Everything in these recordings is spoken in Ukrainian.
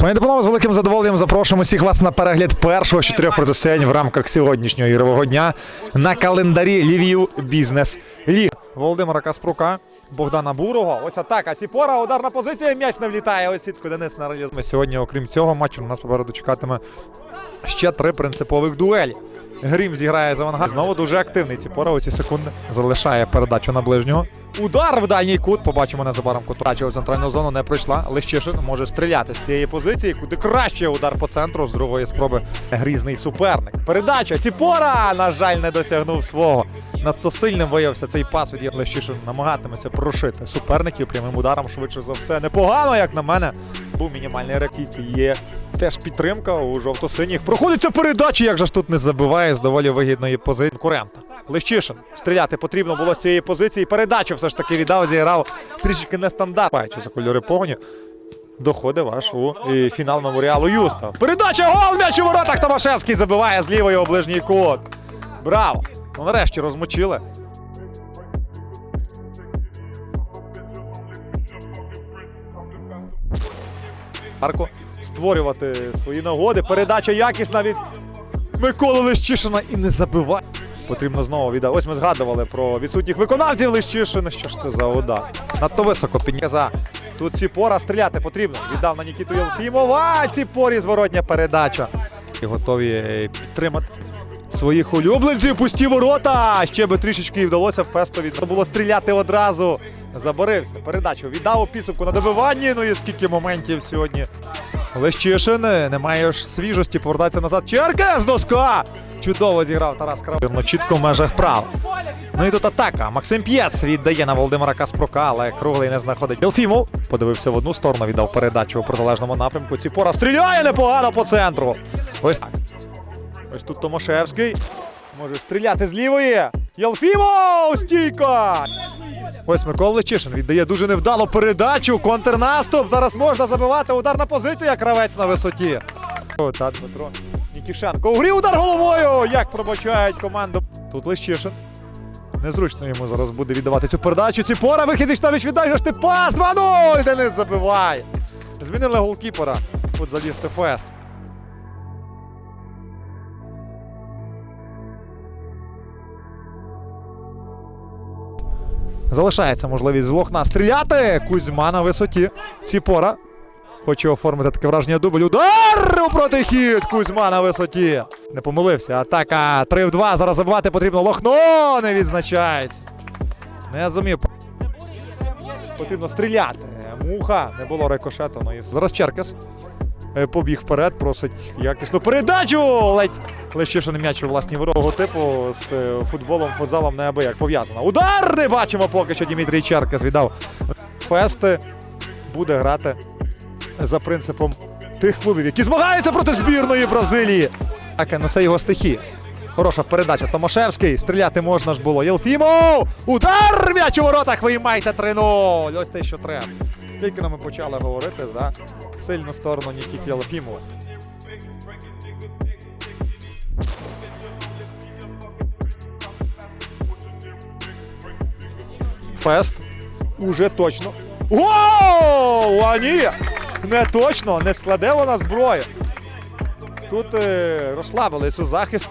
Пані та з великим задоволенням запрошуємо всіх вас на перегляд першого з чотирьох протистоянь в рамках сьогоднішнього ігрового дня на календарі Львів Бізнес Ліг. Володимира Каспрука, Богдана Бурого. Ось атака. Сіпора, ударна позиція. М'яч не влітає. Ось сітку Денис на реалізм. Сьогодні, окрім цього матчу, у нас попереду чекатиме ще три принципових дуелі. Грім зіграє з авангард. Знову дуже активний. Ціпора у ці секунди залишає передачу на ближнього. Удар в дальній кут. Побачимо незабаром кутача у центральну зону не пройшла. Лещишин може стріляти з цієї позиції, куди краще удар по центру з другої спроби. Грізний суперник. Передача. Ціпора, на жаль, не досягнув свого. Надто сильним виявився цей пас від Лещишин. Намагатиметься прошити суперників прямим ударом швидше за все. Непогано, як на мене. Був мінімальний реакції. Є теж підтримка у жовто-синіх. Проходиться передача, як же ж тут не забиває з доволі вигідної позиції конкурента. Лещишин. Стріляти потрібно було з цієї позиції. Передачу все ж таки віддав, зіграв трішки нестандарт. Бачу за кольори погоні. Доходить ваш у фінал меморіалу Юста. Передача гол! М'яч у воротах Томашевський забиває з лівої у ближній кут. Браво! Ну нарешті розмочили. Арко створювати свої нагоди. Передача якісна від Миколи Лещишина і не забиває. Потрібно знову віддати. Ось ми згадували про відсутніх виконавців Лещишина. Що ж це за удар? Надто високо підняв. Тут Ціпора стріляти потрібно. Віддав на Нікіту Єлфімова. Ціпорі зворотня передача. І готові е, підтримати своїх улюбленців. Пусті ворота. Ще би трішечки вдалося Фестові. Було стріляти одразу. Заборився. Передачу віддав у підсумку на добиванні. Ну і скільки моментів сьогодні. Лещишин не має свіжості, повертається назад. Черкес доска! Чудово зіграв Тарас Кравирно, чітко в межах прав. Ну і тут атака. Максим П'єц віддає на Володимира Каспрука, але круглий не знаходить. Єлфімов подивився в одну сторону, віддав передачу у протилежному напрямку. Ціпора стріляє непогано по центру. Ось так. Ось тут Томашевський. Може стріляти з лівої. Єлфімов! Стійка! Ось Микола Лечишин віддає дуже невдало передачу. Контрнаступ. Зараз можна забивати. Ударна позиція. Кравець на висоті. О, Та Дмитро Нікішенко. У грі удар головою. Як пробачають команду. Тут Лещишин. Незручно йому зараз буде віддавати цю передачу. Ціпора вихід Іштович віддай же ж ти пас. 2-0. Денис забиває. Змінили голкіпера. Тут залізти фест. Залишається можливість з Лохна стріляти. Кузьма на висоті. Ціпора. Хоче оформити таке враження дубль. Удар у протихід. Кузьма на висоті. Не помилився. Атака 3 в 2. Зараз забивати потрібно. Лохно не відзначається. Не зумів. Потрібно стріляти. Муха. Не було рикошету. Ну і зараз Черкес. Е, Побіг вперед, просить якісну передачу. Ледь Лещишин м'яч у власній ворогу типу з е, футболом, футзалом неабияк пов'язано. Удар не бачимо поки що Дмитрій Черкес віддав. Фести буде грати за принципом тих клубів, які змагаються проти збірної Бразилії. Так, ну це його стихія. Хороша передача. Томашевський. Стріляти можна ж було. Єлфімов! Удар! М'яч у воротах! Виймайте 3-0! Ось те, що треба. Тільки ми почали говорити за сильну сторону Нікіти Єлфімова. Фест. Уже точно. Гол! А ні! Не точно, не складе вона зброю. Тут е, розслабились у захист.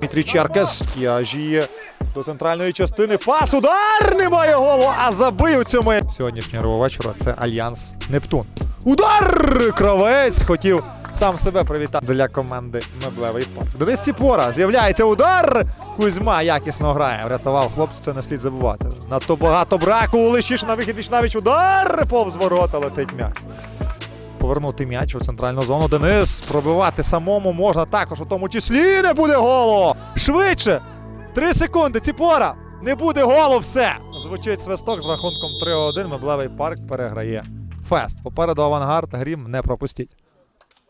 Дмитрій Черкес тяжіє до центральної частини. Пас, удар! Немає голу, а забив цьому. Сьогоднішнього вечора це Альянс Нептун. Удар! Кравець хотів сам себе привітати для команди Меблевий парк. Денис Ціпора з'являється удар. Кузьма якісно грає. Врятував хлопця, це не слід забувати. Надто багато браку. Лещиш на вихід Вічнавіч. Удар! Повз ворота летить м'яч. Повернути м'яч у центральну зону. Денис пробивати самому можна також, у тому числі не буде голу. Швидше! Три секунди. Ціпора. Не буде голу. Все. Звучить свисток з рахунком 3-1. Меблевий парк переграє. Фест. Попереду авангард. Грім не пропустіть.